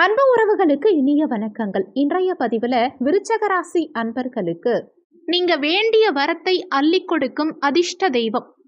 அன்பு உறவுகளுக்கு இனிய வணக்கங்கள். இன்றைய பதிவில் விருச்சகராசி அன்பர்களுக்கு நீங்க வேண்டிய வரத்தை அள்ளி கொடுக்கும் அதிர்ஷ்ட தெய்வம்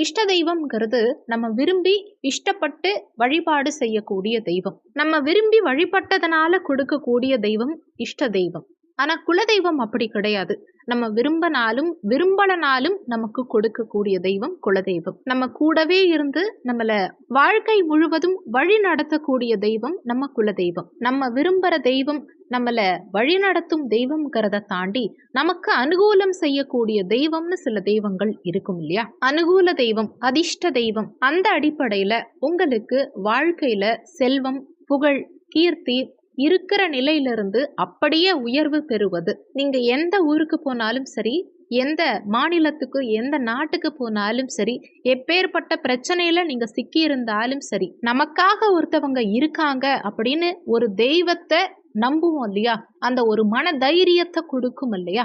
இஷ்ட தெய்வம்ங்கிறது நம்ம விரும்பி இஷ்டப்பட்டு வழிபாடு செய்யக்கூடிய தெய்வம். நம்ம விரும்பி வழிபட்டதனால கொடுக்கக்கூடிய தெய்வம் இஷ்ட தெய்வம். ஆனா குலதெய்வம் அப்படி கிடையாது. நம்ம விரும்பினாலும் விரும்பலனாலும் நமக்கு கொடுக்கக்கூடிய தெய்வம் குலதெய்வம். நம்ம கூடவே இருந்து நம்மள வாழ்க்கை முழுவதும் வழி நடத்தக்கூடிய தெய்வம் நம்ம குலதெய்வம். நம்ம விரும்புற தெய்வம் நம்மளை வழிநடத்தும் தெய்வம்ங்கிறத தாண்டி நமக்கு அனுகூலம் செய்யக்கூடிய தெய்வம்னு சில தெய்வங்கள் இருக்கும் இல்லையா? அனுகூல தெய்வம் அதிர்ஷ்ட தெய்வம் அந்த அடிப்படையில் உங்களுக்கு வாழ்க்கையில் செல்வம் புகழ் கீர்த்தி இருக்கிற நிலையிலிருந்து அப்படியே உயர்வு பெறுவது. நீங்க எந்த ஊருக்கு போனாலும் சரி எந்த மாநிலத்துக்கு எந்த நாட்டுக்கு போனாலும் சரி எப்பேற்பட்ட பிரச்சனையில நீங்க சிக்கி இருந்தாலும் சரி நமக்காக ஒருத்தவங்க இருக்காங்க அப்படின்னு ஒரு தெய்வத்தை நம்புவோம் இல்லையா? அந்த ஒரு மன தைரியத்தை கொடுக்கும் இல்லையா?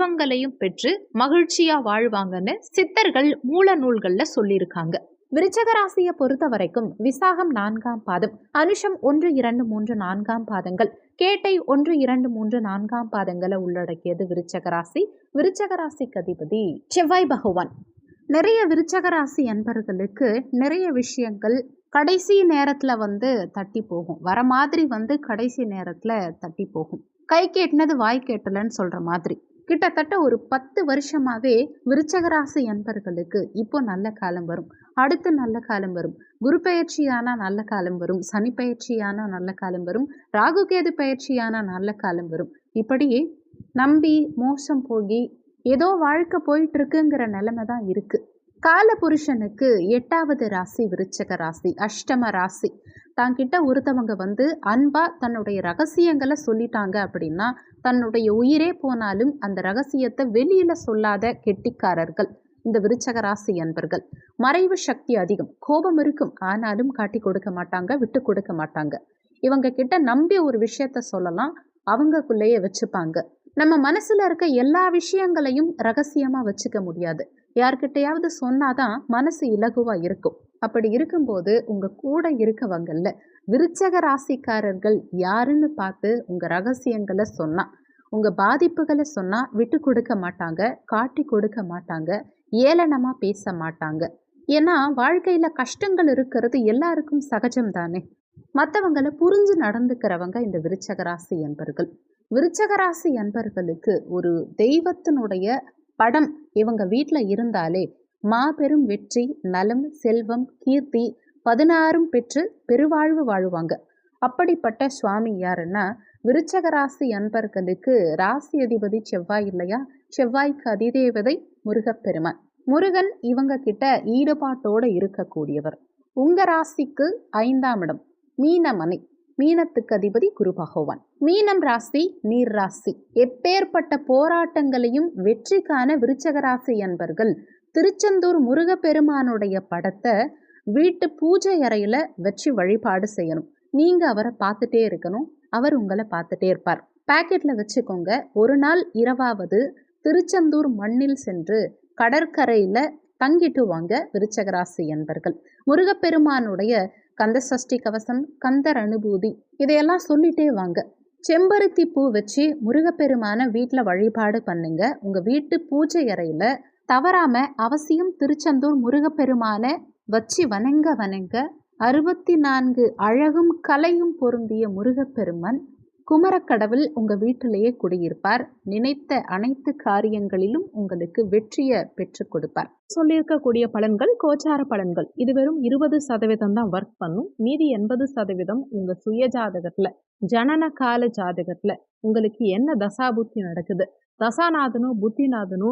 செல்வங்களையும் பெற்று மகிழ்ச்சியா வாழ்வாங்கன்னு சித்தர்கள் மூல நூல்கள்ல சொல்லியிருக்காங்க. விருச்சக ராசியை பொறுத்த வரைக்கும் விசாகம் நான்காம் பாதம் அனுஷம் ஒன்று இரண்டு மூன்று நான்காம் பாதங்கள் கேட்டை ஒன்று இரண்டு மூன்று நான்காம் பாதங்களை உள்ளடக்கியது விருச்சக ராசி விருச்சக ராசிக்கு அதிபதி செவ்வாய் பகவான். நிறைய விருச்சக ராசி அன்பர்களுக்கு நிறைய விஷயங்கள் கடைசி நேரத்தில் வந்து தட்டி போகும். வர மாதிரி வந்து கடைசி நேரத்தில் தட்டி போகும். கை கேட்டினது வாய் கேட்டலன்னு சொல்கிற மாதிரி. கிட்டத்தட்ட ஒரு பத்து வருஷமாகவே விருச்சகராசி அன்பர்களுக்கு இப்போ நல்ல காலம் வரும். அடுத்து நல்ல காலம் வரும். குரு பயிற்சியான நல்ல காலம் வரும். சனி பயிற்சியான நல்ல காலம் வரும். ராகுகேது பயிற்சியான நல்ல காலம் வரும். இப்படி நம்பி மோசம் போகி ஏதோ வாழ்க்கை போயிட்டு இருக்குங்கிற நிலைமை தான் இருக்குது காலபுருஷனுக்கு எட்டாவது ராசி விருச்சக ராசி அஷ்டம ராசி. தாங்கிட்ட ஒருத்தவங்க வந்து அன்பா தன்னுடைய ரகசியங்களை சொல்லிட்டாங்க அப்படின்னா தன்னுடைய உயிரே போனாலும் அந்த ரகசியத்தை வெளியில சொல்லாத கெட்டிக்காரர்கள். இந்த விருச்சக ராசி அன்பர்கள். மறைவு சக்தி அதிகம். கோபம் இருக்கும். ஆனாலும் காட்டி கொடுக்க மாட்டாங்க விட்டு கொடுக்க மாட்டாங்க. இவங்க கிட்ட நம்பி ஒரு விஷயத்த சொல்லலாம் அவங்கக்குள்ளேயே வச்சுப்பாங்க. நம்ம மனசுல இருக்க எல்லா விஷயங்களையும் ரகசியமா வச்சுக்க முடியாது. யார்கிட்டையாவது சொன்னாதான் மனசு இலகுவா இருக்கும். அப்படி இருக்கும்போது உங்க கூட இருக்கவங்கல்ல விருச்சக ராசிக்காரர்கள் யாருன்னு பார்த்து உங்க ரகசியங்களை சொன்னா உங்க பாதிப்புகளை சொன்னா விட்டு கொடுக்க மாட்டாங்க காட்டி கொடுக்க மாட்டாங்க ஏளனமா பேச மாட்டாங்க. ஏன்னா வாழ்க்கையில கஷ்டங்கள் இருக்கிறது எல்லாருக்கும் சகஜம் தானே மற்றவங்களை புரிஞ்சு நடந்துக்கிறவங்க இந்த விருச்சக ராசி என்பர்கள். விருச்சக ராசி என்பர்களுக்கு ஒரு தெய்வத்தினுடைய படம் இவங்க வீட்டில் இருந்தாலே மாபெரும் வெற்றி நலம் செல்வம் கீர்த்தி பதினாறும் பெற்று பெருவாழ்வு வாழுவாங்க. அப்படிப்பட்ட சுவாமி யாருன்னா விருச்சக ராசி அன்பர்களுக்கு ராசி அதிபதி செவ்வாய் இல்லையா? செவ்வாய்க்கு அதிதேவதை முருகப்பெருமான். முருகன் இவங்க கிட்ட ஈடுபாட்டோட இருக்கக்கூடியவர். உங்க ராசிக்கு ஐந்தாம் இடம் மீனமனை. மீனத்துக்கு அதிபதி குரு பகவான். மீனம் ராசி நீர் ராசி. எப்பேற்பட்ட போராட்டங்களையும் வெற்றிக்கான விருச்சக ராசி என்பர்கள் திருச்செந்தூர் முருகப்பெருமானுடைய படத்தை வீட்டு பூஜை அறையில வச்சு வழிபாடு செய்யணும். நீங்க அவரை பார்த்துட்டே இருக்கணும். அவர் உங்களை பார்த்துட்டே இருப்பார். பாக்கெட்ல வச்சுக்கோங்க. ஒரு நாள் இரவாவது திருச்செந்தூர் மண்ணில் சென்று கடற்கரையில தங்கிட்டு வாங்க விருச்சகராசி என்பர்கள் முருகப்பெருமானுடைய கந்த சஷ்டி கவசம் கந்தர் அனுபூதி. இதையெல்லாம் சொல்லிட்டே வாங்க. செம்பருத்தி பூ வச்சு முருகப்பெருமான வீட்டில் வழிபாடு பண்ணுங்க. உங்கள் வீட்டு பூஜை அறையில் தவறாம அவசியம் திருச்செந்தூர் முருகப்பெருமான வச்சு வணங்க வணங்க அறுபத்தி நான்கு அழகும் கலையும் பொருந்திய முருகப்பெருமன் குமரக்கடவுள் உங்கள் வீட்டிலேயே குடியிருப்பார். நினைத்த அனைத்து காரியங்களிலும் உங்களுக்கு வெற்றியை பெற்றுக் கொடுப்பார். சொல்லியிருக்கக்கூடிய பலன்கள் கோச்சார பலன்கள். இது வெறும் இருபது சதவீதம் தான் ஒர்க் பண்ணும். மீதி எண்பது சதவீதம் உங்கள் சுய ஜாதகத்தில் ஜனன கால ஜாதகத்தில் உங்களுக்கு என்ன தசாபுத்தி நடக்குது? தசாநாதனோ புத்திநாதனோ